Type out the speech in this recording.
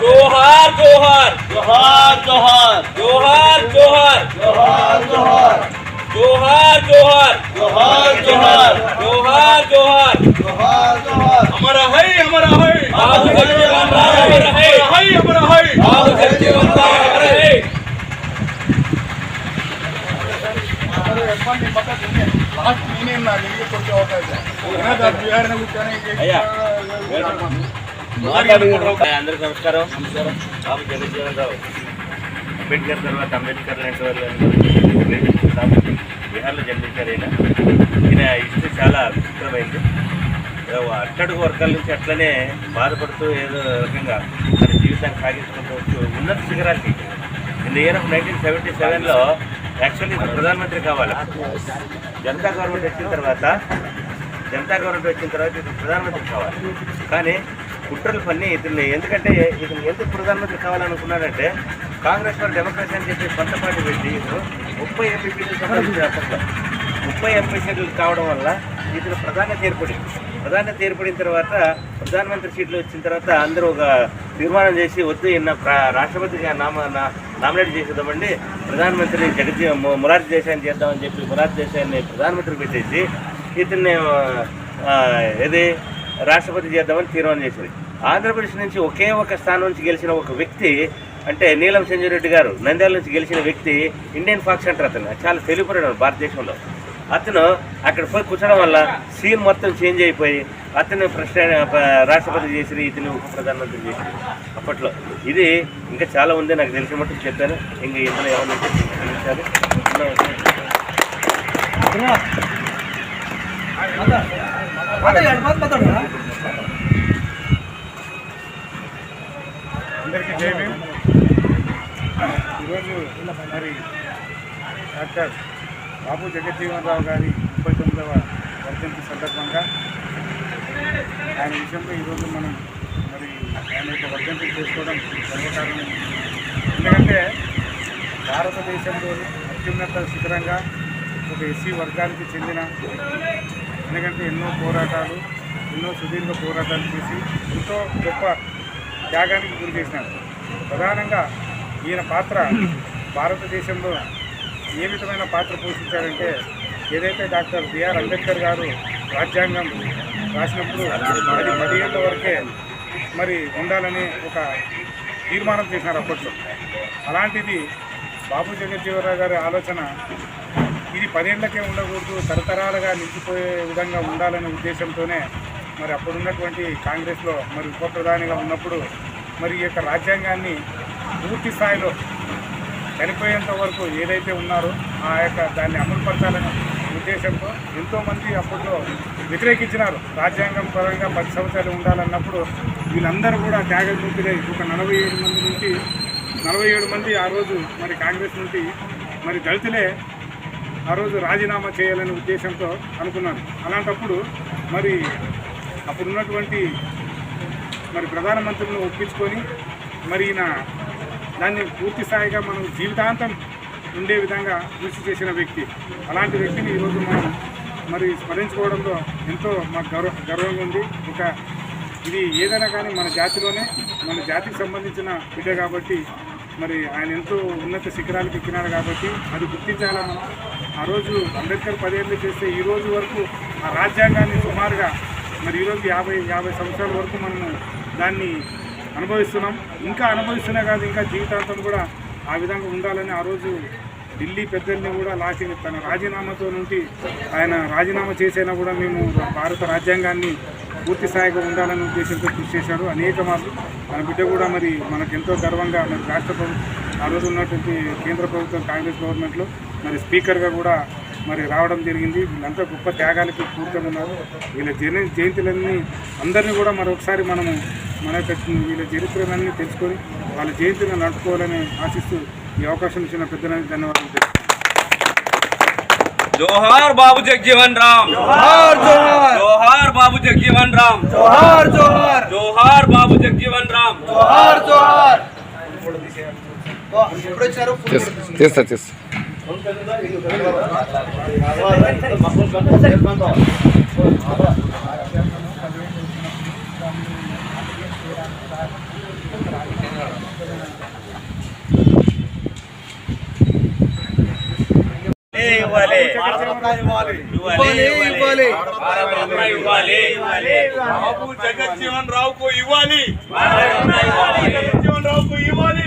జోహార్ జోహార్ జోహార్ జోహార్ జోహార్ జోహార్ జోహార్ జోహార్ జోహార్ జోహార్ జోహార్ జోహార్ జోహార్ అమర హై అమర హై బాబు జగజీవన్ రామ్ అమర హై హై అమర హై బాబు జగజీవన్ రామ్ అమర హై అయ్యా అందరికి నమస్కారం. బాబు జగజ్జీవన్ రావు. అంబేద్కర్ తర్వాత అంబేద్కర్ లాంటి వాళ్ళు బీహార్లో జన్మించారు ఈయన. ఈయన హిస్టరీ చాలా విచిత్రమైంది. అట్టడుగు వర్గాల నుంచి అట్లనే బాధపడుతూ ఏదో రకంగా తన జీవితాన్ని సాగించుకుంటూ వచ్చు ఉన్నత శిఖరాలకి in the year of nineteen seventy సెవెన్లో యాక్చువల్లీ ప్రధానమంత్రి కావాలి? జనతా గవర్నమెంట్ వచ్చిన తర్వాత జనతా గవర్నమెంట్ వచ్చిన తర్వాత ఇది ప్రధానమంత్రి కావాలి. కానీ కుట్రలు పని ఇతన్ని ఎందుకంటే ఇతను ఎందుకు ప్రధానమంత్రి కావాలనుకున్నాడంటే కాంగ్రెస్ వాళ్ళు డెమోక్రసీ అని చెప్పి కొత్త పార్టీ పెట్టి ముప్పై ఎంపీ సీట్లు సంబంధించిన ముప్పై ఎంపీ సీట్లు కావడం వల్ల ఇతను ప్రధానత ఏర్పడింది. ప్రధానత ఏర్పడిన తర్వాత ప్రధానమంత్రి సీట్లు వచ్చిన తర్వాత అందరూ ఒక తీర్మానం చేసి వద్దు ఈయన రాష్ట్రపతిగా నామ నా- నామినేట్ చేసేద్దామండి. ప్రధానమంత్రి జగజీ ము- మొరార్జీ దేశాన్ని చేద్దామని చెప్పి మొరార్జీ దేశాన్ని ప్రధానమంత్రి పెట్టేసి ఇతన్ని ఏది రాష్ట్రపతి చేద్దామని తీర్మానం చేసింది. ఆంధ్రప్రదేశ్ నుంచి ఒకే ఒక స్థానం నుంచి గెలిచిన ఒక వ్యక్తి అంటే నీలం సంజయ్ రెడ్డి గారు నంద్యాల నుంచి గెలిచిన వ్యక్తి ఇండియన్ ఫాక్స్ అంటారు అతను. చాలా తెలియపడాడు భారతదేశంలో. అతను అక్కడ పోయి కూర్చోడం వల్ల సీన్ మొత్తం చేంజ్ అయిపోయి అతను ప్రెసిడెంట్ రాష్ట్రపతి చేసి ఇతను ఉప ప్రధానమంత్రి చేసి అప్పట్లో. ఇది ఇంకా చాలా ఉంది నాకు తెలిసిన మట్టుకు చెప్పాను. ఇంకా ఇతను ఏమన్నా అందరికీ జై భీమ్. ఈరోజు మరి డాక్టర్ బాబు జగజ్జీవన్ రావు గారి ముప్పై తొమ్మిదవ వర్ధంతి సందర్భంగా ఆయన విషయంలో ఈరోజు మనం మరి ఆయన యొక్క వర్ధంతి చేసుకోవడం సర్వకారణం. ఎందుకంటే భారతదేశంలోని అత్యున్నత శిఖరంగా ఒక ఎస్సీ వర్గానికి చెందిన ఎందుకంటే ఎన్నో పోరాటాలు ఎన్నో సుదీర్ఘ పోరాటాలు చేసి ఎంతో గొప్ప త్యాగానికి గురి చేసినారు. ప్రధానంగా ఈయన పాత్ర భారతదేశంలో ఏ విధమైన పాత్ర పోషించారంటే ఏదైతే డాక్టర్ బిఆర్ అంబేద్కర్ గారు రాజ్యాంగం రాసినప్పుడు అది పదిహేళ్ళ వరకే మరి ఉండాలని ఒక తీర్మానం చేసినారు అప్పట్లో. అలాంటిది బాబు జగజ్జీవరావు గారి ఆలోచన ఇది పదేళ్ళకే ఉండకూడదు తరతరాలుగా నిలిచిపోయే విధంగా ఉండాలనే ఉద్దేశంతోనే మరి అప్పుడున్నటువంటి కాంగ్రెస్లో మరి ఉప ప్రధానిగా ఉన్నప్పుడు మరి ఈ యొక్క రాజ్యాంగాన్ని పూర్తి స్థాయిలో చనిపోయేంత వరకు ఏదైతే ఉన్నారో ఆ యొక్క దాన్ని అమలుపరచాలనే ఉద్దేశంతో ఎంతోమంది అప్పట్లో వ్యతిరేకించినారు. రాజ్యాంగం పరంగా పది సంవత్సరాలు ఉండాలన్నప్పుడు వీళ్ళందరూ కూడా త్యాగమూర్తులై ఒక నలభై ఏడు మంది నుంచి నలభై ఏడు మంది ఆ రోజు మరి కాంగ్రెస్ నుండి మరి దళితులే ఆ రోజు రాజీనామా చేయాలనే ఉద్దేశంతో అనుకున్నాను అలాంటప్పుడు మరి అప్పుడున్నటువంటి మరి ప్రధానమంత్రిని ఒప్పించుకొని మరి ఈయన దాన్ని పూర్తి స్థాయిగా మనం జీవితాంతం ఉండే విధంగా కృషి చేసిన వ్యక్తి. అలాంటి వ్యక్తిని ఈరోజు మనం మరి స్మరించుకోవడంలో ఎంతో మాకు గర్వ గర్వంగా ఉంది. ఒక ఇది ఏదైనా కానీ మన జాతిలోనే మన జాతికి సంబంధించిన బిడ్డ కాబట్టి మరి ఆయన ఎంతో ఉన్నత శిఖరాలకు ఎక్కినాడు కాబట్టి అది గుర్తించాలా మనం ఆ రోజు అంబేద్కర్ పదేళ్ళు చేస్తే ఈ రోజు వరకు ఆ రాజ్యాంగాన్ని సుమారుగా మరి ఈరోజు యాభై యాభై సంవత్సరాల వరకు మనము దాన్ని అనుభవిస్తున్నాం. ఇంకా అనుభవిస్తున్నా కాదు ఇంకా జీవితాంతం కూడా ఆ విధంగా ఉండాలని ఆ రోజు ఢిల్లీ పెద్దల్ని కూడా లాకి తన రాజీనామాతో నుండి ఆయన రాజీనామా చేసైనా కూడా మేము భారత రాజ్యాంగాన్ని పూర్తి స్థాయిగా ఉండాలనే ఉద్దేశంతో కృషి చేశారు. అనేక మార్లు మన బిడ్డ కూడా మరి మనకు ఎంతో గర్వంగా మరి రాష్ట్ర ప్రభుత్వం ఆ రోజు ఉన్నటువంటి కేంద్ర ప్రభుత్వం కాంగ్రెస్ గవర్నమెంట్లో మరి స్పీకర్గా కూడా మరి రావడం జరిగింది. వీళ్ళంతా గొప్ప త్యాగాలకి ఉన్నారు. వీళ్ళ జన జయంతులన్నీ అందరినీ కూడా మరొకసారి మనము మన యొక్క వీళ్ళ చరిత్రలన్నీ తెలుసుకొని వాళ్ళ జయంతిని నడుపుకోవాలని ఆశిస్తూ ఈ అవకాశం ఇచ్చిన పెద్ద ధన్యవాదాలు జోహార్ బాబు జగ్జీవన్ రామ్. జోహార్ జోహార్. జోహార్ బాబు జగ్జీవన్ రామ్. జోహార్ జోహార్. జోహార్ బాబు జగ్జీవన్ రామ్. జోహార్ జోహార్. చేస్తా చేస్తా. ఇవ్వాలి. బాబు జగజ్జీవన్ రావుకు ఇవ్వాలి జగజ్జీవన్ రావుకు ఇవ్వాలి